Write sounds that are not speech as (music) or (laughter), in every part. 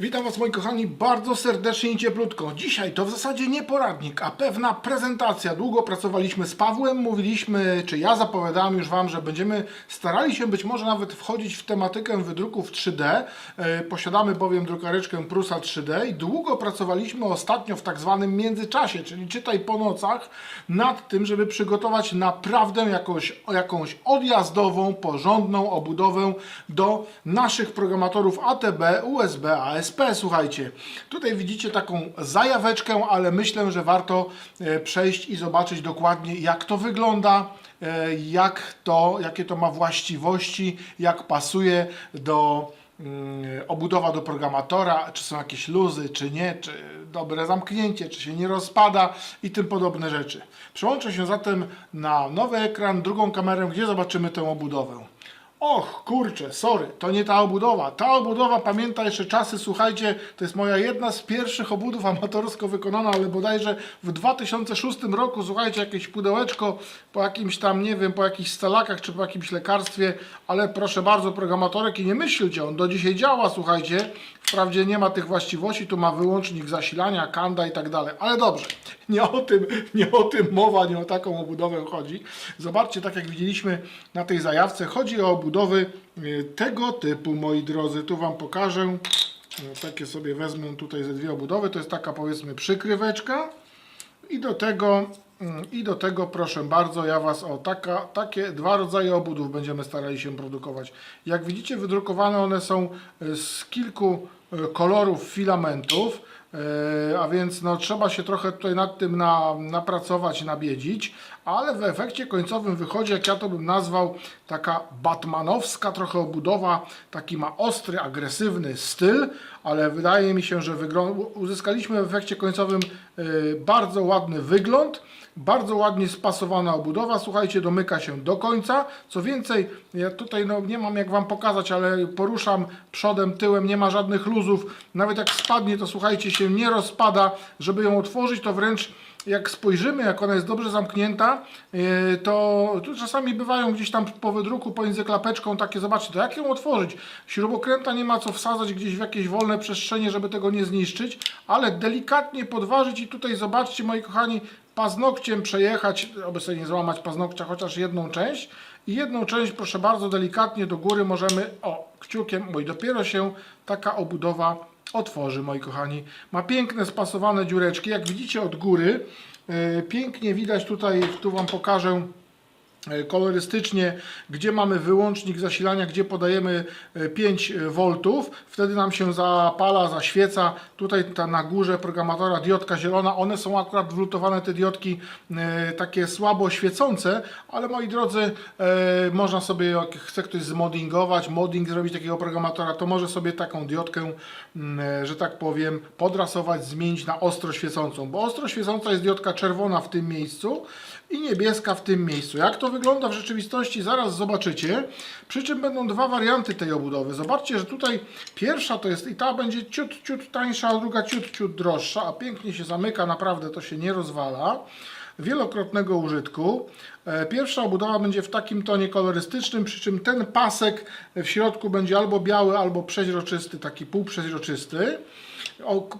Witam Was moi kochani bardzo serdecznie i cieplutko. Dzisiaj to w zasadzie nie poradnik, a pewna prezentacja. Długo pracowaliśmy z Pawłem, mówiliśmy, czy ja zapowiadałem już Wam, że będziemy starali się być może nawet wchodzić w tematykę wydruków 3D. E, Posiadamy bowiem drukareczkę Prusa 3D i długo pracowaliśmy ostatnio w tak zwanym międzyczasie, czyli czytaj po nocach, nad tym, żeby przygotować naprawdę jakąś, jakąś odjazdową, porządną obudowę do naszych programatorów ATB, USB, Słuchajcie, tutaj widzicie taką zajaweczkę, ale myślę, że warto e, przejść i zobaczyć dokładnie, jak to wygląda, e, jak to, jakie to ma właściwości, jak pasuje do mm, obudowa do programatora, czy są jakieś luzy, czy nie, czy dobre zamknięcie, czy się nie rozpada i tym podobne rzeczy. Przełączę się zatem na nowy ekran, drugą kamerę, gdzie zobaczymy tę obudowę. Och, kurczę, sorry, to nie ta obudowa. Ta obudowa, pamięta jeszcze czasy, słuchajcie, to jest moja jedna z pierwszych obudów amatorsko wykonana, ale bodajże w 2006 roku, słuchajcie, jakieś pudełeczko po jakimś tam, nie wiem, po jakichś stalakach czy po jakimś lekarstwie, ale proszę bardzo, programatorek i nie myślcie, on do dzisiaj działa, słuchajcie. Wprawdzie nie ma tych właściwości, tu ma wyłącznik zasilania, kanda i tak dalej, ale dobrze, nie o tym, nie o tym mowa, nie o taką obudowę chodzi. Zobaczcie, tak jak widzieliśmy na tej zajawce, chodzi o obudowy y, tego typu, moi drodzy. Tu Wam pokażę, Y, takie sobie wezmę tutaj ze dwie obudowy, to jest taka powiedzmy przykryweczka i do tego i do tego proszę bardzo, ja Was o taka, takie dwa rodzaje obudów będziemy starali się produkować. Jak widzicie wydrukowane one są y, z kilku y, kolorów filamentów, y, a więc no, trzeba się trochę tutaj nad tym na, napracować, nabiedzić, ale w efekcie końcowym wychodzi, jak ja to bym nazwał, taka batmanowska trochę obudowa, taki ma ostry, agresywny styl, ale wydaje mi się, że uzyskaliśmy w efekcie końcowym y, bardzo ładny wygląd, bardzo ładnie spasowana obudowa, słuchajcie, domyka się do końca. Co więcej, ja tutaj no, nie mam jak Wam pokazać, ale poruszam przodem, tyłem, nie ma żadnych luzów. Nawet jak spadnie, to słuchajcie, się nie rozpada. Żeby ją otworzyć, to wręcz jak spojrzymy, jak ona jest dobrze zamknięta, yy, to tu czasami bywają gdzieś tam po wydruku pomiędzy klapeczką takie, zobaczcie, to jak ją otworzyć? Śrubokręta nie ma co wsadzać gdzieś w jakieś wolne przestrzenie, żeby tego nie zniszczyć, ale delikatnie podważyć i tutaj zobaczcie, moi kochani, paznokciem przejechać, aby sobie nie złamać paznokcia, chociaż jedną część. I jedną część, proszę bardzo, delikatnie do góry możemy, o, kciukiem, bo i dopiero się taka obudowa otworzy, moi kochani. Ma piękne spasowane dziureczki, jak widzicie od góry. e, Pięknie widać tutaj, tu Wam pokażę kolorystycznie, gdzie mamy wyłącznik zasilania, gdzie podajemy e, 5 V, wtedy nam się zapala, zaświeca. Tutaj ta na górze programatora diodka zielona, one są akurat wlutowane te diodki e, takie słabo świecące, ale moi drodzy, e, można sobie, jak chce ktoś zmoddingować, modding zrobić takiego programatora, to może sobie taką diodkę, mm, e, że tak powiem, podrasować, zmienić na ostro świecącą, bo ostro świecąca jest diodka czerwona w tym miejscu i niebieska w tym miejscu. Jak to wygląda w rzeczywistości, zaraz zobaczycie. Przy czym będą dwa warianty tej obudowy. Zobaczcie, że tutaj pierwsza to jest i ta będzie ciut, ciut tańsza, a druga ciut, ciut droższa, a pięknie się zamyka, naprawdę to się nie rozwala. Wielokrotnego użytku. E, Pierwsza obudowa będzie w takim tonie kolorystycznym, przy czym ten pasek w środku będzie albo biały, albo przeźroczysty, taki półprzeźroczysty.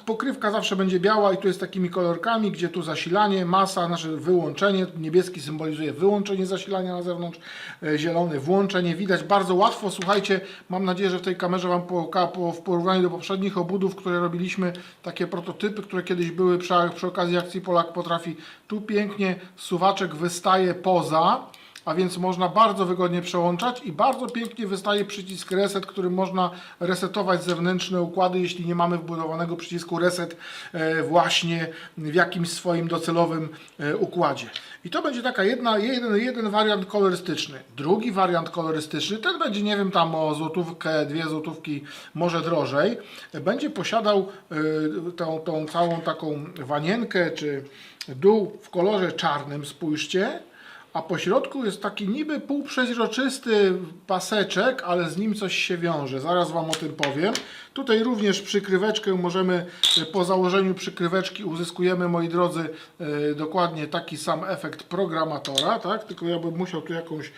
Pokrywka zawsze będzie biała i tu jest takimi kolorkami, gdzie tu zasilanie, masa, nasze wyłączenie, niebieski symbolizuje wyłączenie zasilania na zewnątrz, e, zielony włączenie, widać bardzo łatwo, słuchajcie, mam nadzieję, że w tej kamerze Wam po, w porównaniu do poprzednich obudów, które robiliśmy, takie prototypy, które kiedyś były przy, przy okazji akcji Polak potrafi, tu pięknie suwaczek wystaje poza, a więc można bardzo wygodnie przełączać i bardzo pięknie wystaje przycisk reset, którym można resetować zewnętrzne układy, jeśli nie mamy wbudowanego przycisku reset e, właśnie w jakimś swoim docelowym e, układzie. I to będzie taka jedna, jeden, jeden wariant kolorystyczny. Drugi wariant kolorystyczny, ten będzie, nie wiem, tam o złotówkę, dwie złotówki, może drożej, będzie posiadał e, tą, tą całą taką wanienkę, czy dół w kolorze czarnym, spójrzcie, a po środku jest taki niby półprzeźroczysty paseczek, ale z nim coś się wiąże. Zaraz Wam o tym powiem. Tutaj również przykryweczkę możemy, po założeniu przykryweczki uzyskujemy, moi drodzy, e, dokładnie taki sam efekt programatora, tak? Tylko ja bym musiał tu jakąś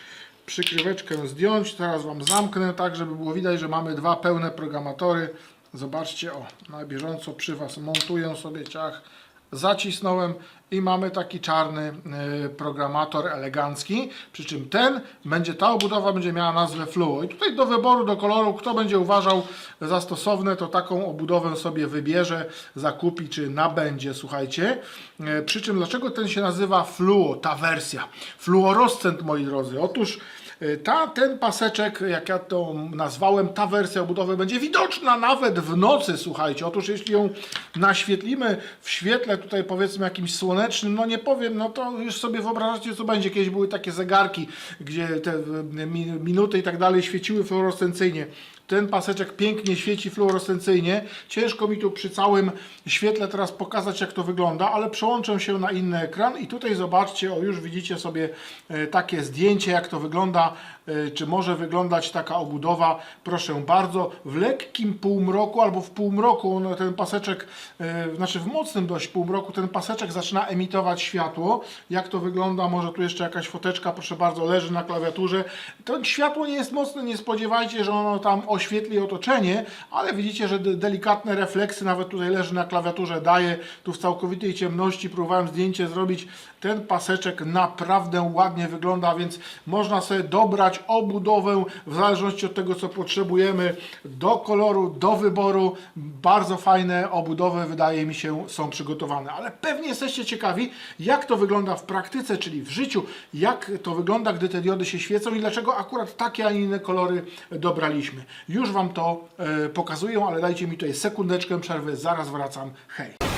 przykryweczkę zdjąć. Teraz Wam zamknę, tak żeby było widać, że mamy dwa pełne programatory Zobaczcie, o, na bieżąco przy Was montuję sobie ciach, zacisnąłem i mamy taki czarny y, programator elegancki, przy czym ten będzie, ta obudowa będzie miała nazwę Fluo i tutaj do wyboru, do koloru, kto będzie uważał za stosowne, to taką obudowę sobie wybierze, zakupi, czy nabędzie, słuchajcie. Y, przy czym dlaczego ten się nazywa Fluo, ta wersja? Fluoroscent, moi drodzy. Otóż ta, ten paseczek, jak ja to nazwałem, ta wersja obudowy będzie widoczna nawet w nocy, słuchajcie. Otóż jeśli ją naświetlimy w świetle tutaj powiedzmy jakimś słonecznym, no nie powiem, no to już sobie wyobrażacie co będzie. Kiedyś były takie zegarki, gdzie te mi- minuty i tak dalej świeciły fluorescencyjnie. Ten paseczek pięknie świeci fluorescencyjnie. Ciężko mi tu przy całym świetle teraz pokazać, jak to wygląda, ale przełączę się na inny ekran i tutaj zobaczcie, o już widzicie sobie e, takie zdjęcie, jak to wygląda, e, czy może wyglądać taka obudowa. Proszę bardzo, w lekkim półmroku albo w półmroku no, ten paseczek, e, znaczy w mocnym dość półmroku, ten paseczek zaczyna emitować światło. Jak to wygląda? Może tu jeszcze jakaś foteczka, proszę bardzo, leży na klawiaturze. To światło nie jest mocne, nie spodziewajcie, że ono tam oświetli otoczenie, ale widzicie, że de- delikatne refleksy nawet tutaj leży na klawiaturze, daje tu w całkowitej ciemności. Próbowałem zdjęcie zrobić. Ten paseczek naprawdę ładnie wygląda, więc można sobie dobrać obudowę w zależności od tego, co potrzebujemy, do koloru, do wyboru. Bardzo fajne obudowy, wydaje mi się, są przygotowane. Ale pewnie jesteście ciekawi, jak to wygląda w praktyce, czyli w życiu, jak to wygląda, gdy te diody się świecą i dlaczego akurat takie, a nie inne kolory dobraliśmy. Już Wam to e, pokazuję, ale dajcie mi tutaj sekundeczkę przerwy, zaraz wracam. Hej!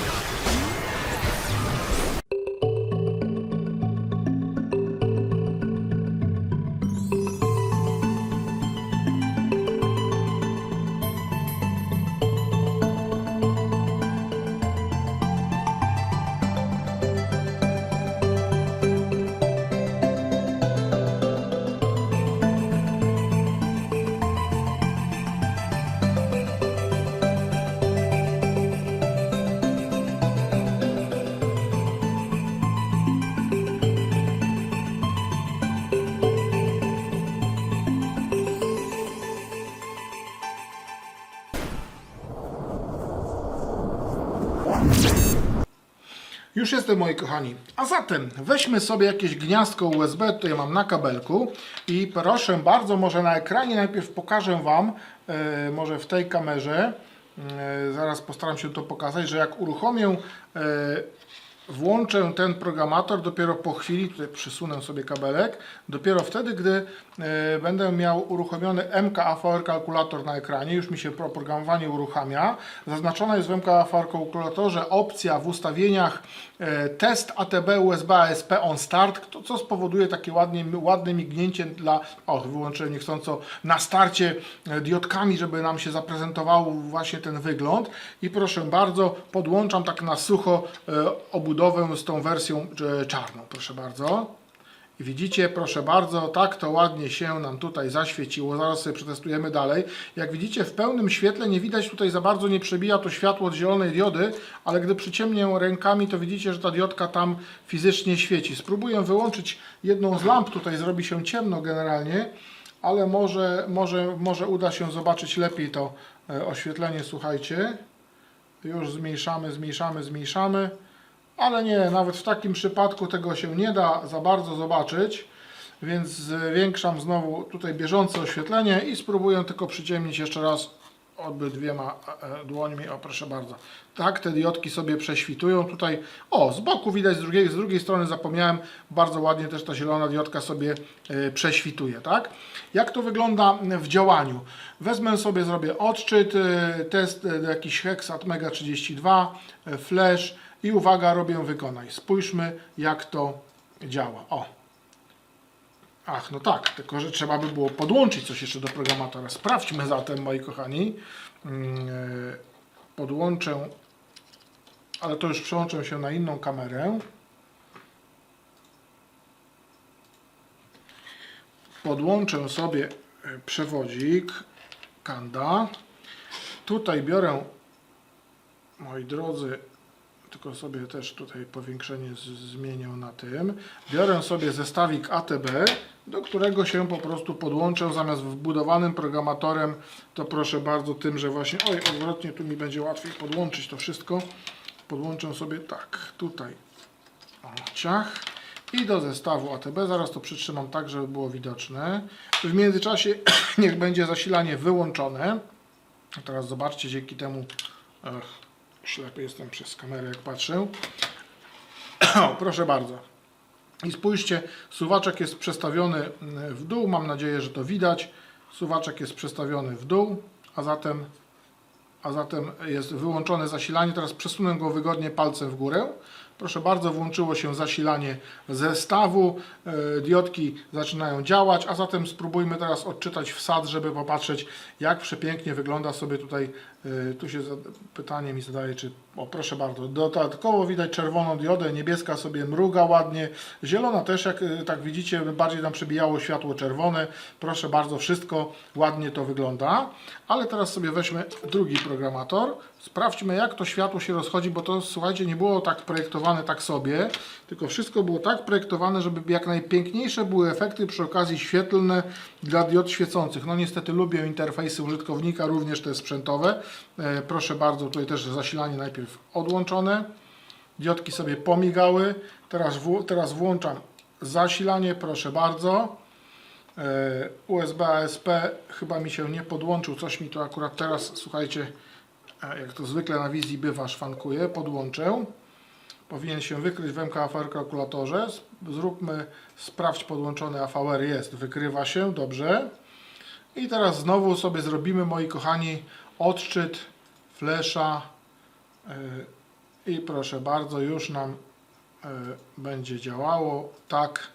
Już jestem, moi kochani. A zatem weźmy sobie jakieś gniazdko USB, tutaj mam na kabelku i proszę bardzo, może na ekranie najpierw pokażę Wam, e, może w tej kamerze, e, zaraz postaram się to pokazać, że jak uruchomię, e, włączę ten programator dopiero po chwili, tutaj przysunę sobie kabelek, dopiero wtedy, gdy e, będę miał uruchomiony MKAVR kalkulator na ekranie, już mi się oprogramowanie uruchamia. Zaznaczona jest w MKAVR kalkulatorze opcja w ustawieniach e, test ATB USB ASP on start, co spowoduje takie ładnie, ładne mignięcie dla, o wyłączyłem niechcąco na starcie e, diodkami, żeby nam się zaprezentował właśnie ten wygląd i proszę bardzo, podłączam tak na sucho e, obudowę z tą wersją e, czarną, proszę bardzo. I widzicie, proszę bardzo, tak to ładnie się nam tutaj zaświeciło. Zaraz sobie przetestujemy dalej. Jak widzicie, w pełnym świetle nie widać tutaj za bardzo, nie przebija to światło od zielonej diody, ale gdy przyciemnię rękami, to widzicie, że ta diodka tam fizycznie świeci. Spróbuję wyłączyć jedną z lamp, tutaj zrobi się ciemno generalnie, ale może, może, może uda się zobaczyć lepiej to e, oświetlenie, słuchajcie. Już zmniejszamy, zmniejszamy, zmniejszamy. Ale nie, nawet w takim przypadku tego się nie da za bardzo zobaczyć, więc zwiększam znowu tutaj bieżące oświetlenie i spróbuję tylko przyciemnić jeszcze raz obydwiema e, dłońmi. O, proszę bardzo. Tak, te diodki sobie prześwitują. Tutaj, o, z boku widać, z drugiej, z drugiej strony zapomniałem, bardzo ładnie też ta zielona diodka sobie e, prześwituje, tak? Jak to wygląda w działaniu? Wezmę sobie, zrobię odczyt, e, test e, jakiś Hexat Mega 32, e, Flash i uwaga, robię wykonaj. Spójrzmy, jak to działa. O. Ach, no tak, tylko że trzeba by było podłączyć coś jeszcze do programatora. Sprawdźmy zatem, moi kochani. Mm, e, Podłączę, ale to już przełączę się na inną kamerę. Podłączę sobie e, przewodzik Kanda. Tutaj biorę, moi drodzy, tylko sobie też tutaj powiększenie zmienię na tym. Biorę sobie zestawik ATB, do którego się po prostu podłączę zamiast wbudowanym programatorem, to proszę bardzo tym, że właśnie, oj, odwrotnie tu mi będzie łatwiej podłączyć to wszystko. Podłączę sobie tak, tutaj o, ciach i do zestawu ATB, zaraz to przytrzymam tak, żeby było widoczne. W międzyczasie (coughs) niech będzie zasilanie wyłączone. Teraz zobaczcie, dzięki temu ślepy jestem przez kamerę jak patrzę. O, proszę bardzo. I spójrzcie, suwaczek jest przestawiony w dół, mam nadzieję, że to widać. Suwaczek jest przestawiony w dół, a zatem, a zatem jest wyłączone zasilanie. Teraz przesunę go wygodnie palcem w górę. Proszę bardzo, włączyło się zasilanie zestawu. E, Diodki zaczynają działać, a zatem spróbujmy teraz odczytać wsad, żeby popatrzeć, jak przepięknie wygląda sobie tutaj. e, Tu się pytanie mi zadaje, czy. O, proszę bardzo. Dodatkowo widać czerwoną diodę, niebieska sobie mruga ładnie, zielona też, jak e, tak widzicie, bardziej nam przebijało światło czerwone. Proszę bardzo, wszystko ładnie to wygląda. Ale teraz sobie weźmy drugi programator. Sprawdźmy, jak to światło się rozchodzi, bo to słuchajcie, nie było tak projektowane tak sobie, tylko wszystko było tak projektowane, żeby jak najpiękniejsze były efekty przy okazji świetlne dla diod świecących. No niestety lubię interfejsy użytkownika, również te sprzętowe. E, proszę bardzo, tutaj też zasilanie najpierw odłączone. Diodki sobie pomigały. Teraz, w, teraz włączam zasilanie, proszę bardzo. E, USB ASP chyba mi się nie podłączył, coś mi to akurat teraz, słuchajcie, e, jak to zwykle na wizji bywa, szwankuje, podłączę. Powinien się wykryć w MKFR kalkulatorze. Zróbmy, sprawdź podłączony AVR jest, wykrywa się, dobrze. I teraz znowu sobie zrobimy, moi kochani, odczyt flesza e, i proszę bardzo, już nam e, będzie działało tak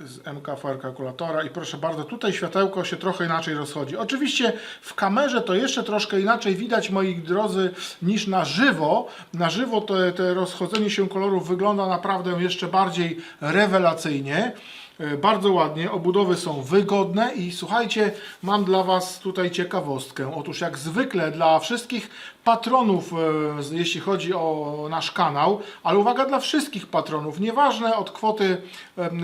z MKFR kalkulatora i proszę bardzo, tutaj światełko się trochę inaczej rozchodzi. Oczywiście w kamerze to jeszcze troszkę inaczej widać, moi drodzy, niż na żywo. Na żywo to, to rozchodzenie się kolorów wygląda naprawdę jeszcze bardziej rewelacyjnie. E, Bardzo ładnie, obudowy są wygodne i słuchajcie, mam dla Was tutaj ciekawostkę. Otóż jak zwykle dla wszystkich patronów, e, jeśli chodzi o nasz kanał, ale uwaga dla wszystkich patronów, nieważne od kwoty,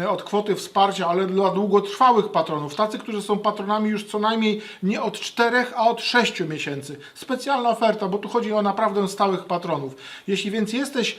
od kwoty wsparcia, ale dla długotrwałych patronów, tacy, którzy są patronami już co najmniej nie od 4, a od 6 miesięcy. Specjalna oferta, bo tu chodzi o naprawdę stałych patronów. Jeśli więc jesteś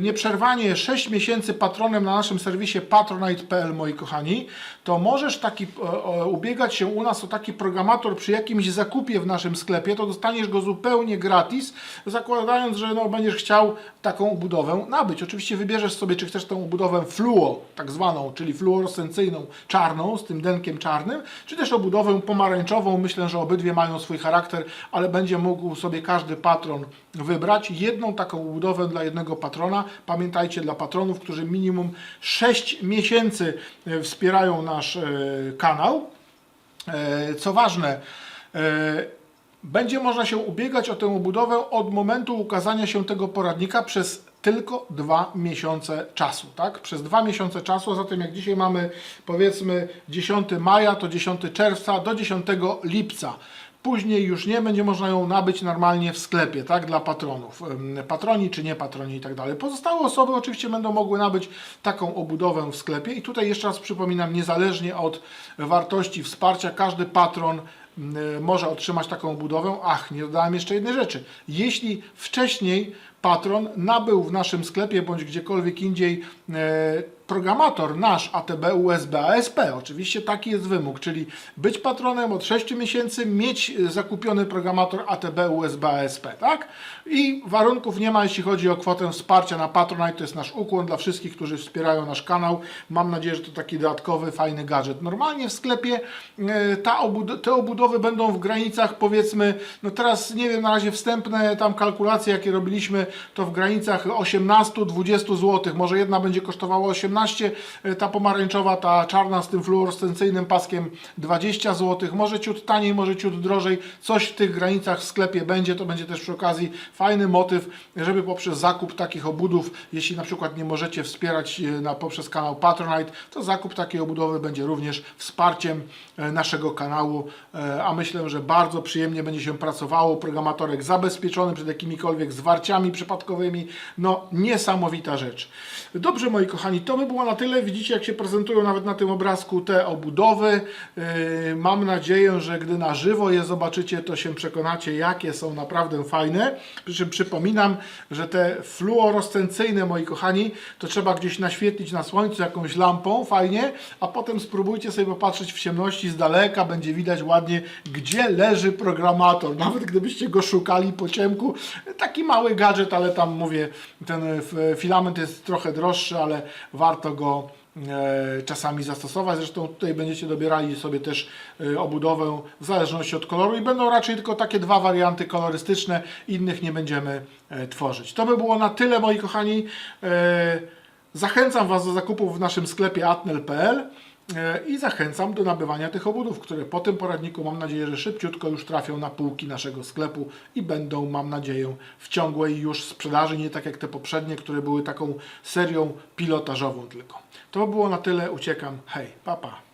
nieprzerwanie 6 miesięcy patronem na naszym serwisie patronite.pl, moi kochani, to możesz taki, e, e, ubiegać się u nas o taki programator przy jakimś zakupie w naszym sklepie, to dostaniesz go zupełnie gratis, zakładając, że no, będziesz chciał taką ubudowę nabyć. Oczywiście wybierzesz sobie, czy chcesz tę ubudowę fluo, tak zwaną, czyli fluorescencyjną, czarną, z tym denkiem czarnym, czy też obudowę pomarańczową. Myślę, że obydwie mają swój charakter, ale będzie mógł sobie każdy patron wybrać jedną taką ubudowę dla jednego patrona. Pamiętajcie, dla patronów, którzy minimum 6 miesięcy e, wspierają nasz e, kanał. E, Co ważne, będzie można się ubiegać o tę budowę od momentu ukazania się tego poradnika przez tylko dwa miesiące czasu, tak? Przez dwa miesiące czasu, zatem jak dzisiaj mamy powiedzmy 10 maja, to 10 czerwca do 10 lipca. Później już nie będzie można ją nabyć normalnie w sklepie, tak, dla patronów. Patroni czy nie patroni i tak dalej. Pozostałe osoby oczywiście będą mogły nabyć taką obudowę w sklepie i tutaj jeszcze raz przypominam, niezależnie od wartości wsparcia, każdy patron może otrzymać taką budowę. Ach, nie dodałem jeszcze jednej rzeczy. Jeśli wcześniej patron nabył w naszym sklepie bądź gdziekolwiek indziej e, programator nasz ATB USB ASP, oczywiście taki jest wymóg, czyli być patronem od 6 miesięcy, mieć zakupiony programator ATB USB ASP, tak? I warunków nie ma, jeśli chodzi o kwotę wsparcia na Patronite, to jest nasz ukłon dla wszystkich, którzy wspierają nasz kanał. Mam nadzieję, że to taki dodatkowy, fajny gadżet. Normalnie w sklepie e, ta obud- te obudowy będą w granicach powiedzmy, no teraz nie wiem, na razie wstępne tam kalkulacje, jakie robiliśmy, to w granicach 18-20 zł. Może jedna będzie kosztowała 18, e, ta pomarańczowa, ta czarna z tym fluorescencyjnym paskiem 20 zł. Może ciut taniej, może ciut drożej. Coś w tych granicach w sklepie będzie. To będzie też przy okazji fajny motyw, żeby poprzez zakup takich obudów, jeśli na przykład nie możecie wspierać e, na, poprzez kanał Patronite, to zakup takiej obudowy będzie również wsparciem e, naszego kanału, a myślę, że bardzo przyjemnie będzie się pracowało. Programatorek zabezpieczony przed jakimikolwiek zwarciami przypadkowymi. No, niesamowita rzecz. Dobrze, moi kochani, to by było na tyle. Widzicie, jak się prezentują nawet na tym obrazku te obudowy. Yy, Mam nadzieję, że gdy na żywo je zobaczycie, to się przekonacie, jakie są naprawdę fajne. Przy czym przypominam, że te fluorescencyjne, moi kochani, to trzeba gdzieś naświetlić na słońcu jakąś lampą, fajnie, a potem spróbujcie sobie popatrzeć w ciemności z daleka, będzie widać ładnie, gdzie leży programator. Nawet gdybyście go szukali po ciemku, taki mały gadżet, ale tam mówię, ten f- filament jest trochę droższy, ale warto go e, czasami zastosować. Zresztą tutaj będziecie dobierali sobie też e, obudowę w zależności od koloru i będą raczej tylko takie dwa warianty kolorystyczne, innych nie będziemy e, tworzyć. To by było na tyle, moi kochani. Zachęcam Was do zakupów w naszym sklepie atnel.pl i zachęcam do nabywania tych obudów, które po tym poradniku mam nadzieję, że szybciutko już trafią na półki naszego sklepu i będą, mam nadzieję, w ciągłej już sprzedaży, nie tak jak te poprzednie, które były taką serią pilotażową tylko. To by było na tyle, uciekam, hej, papa. Pa.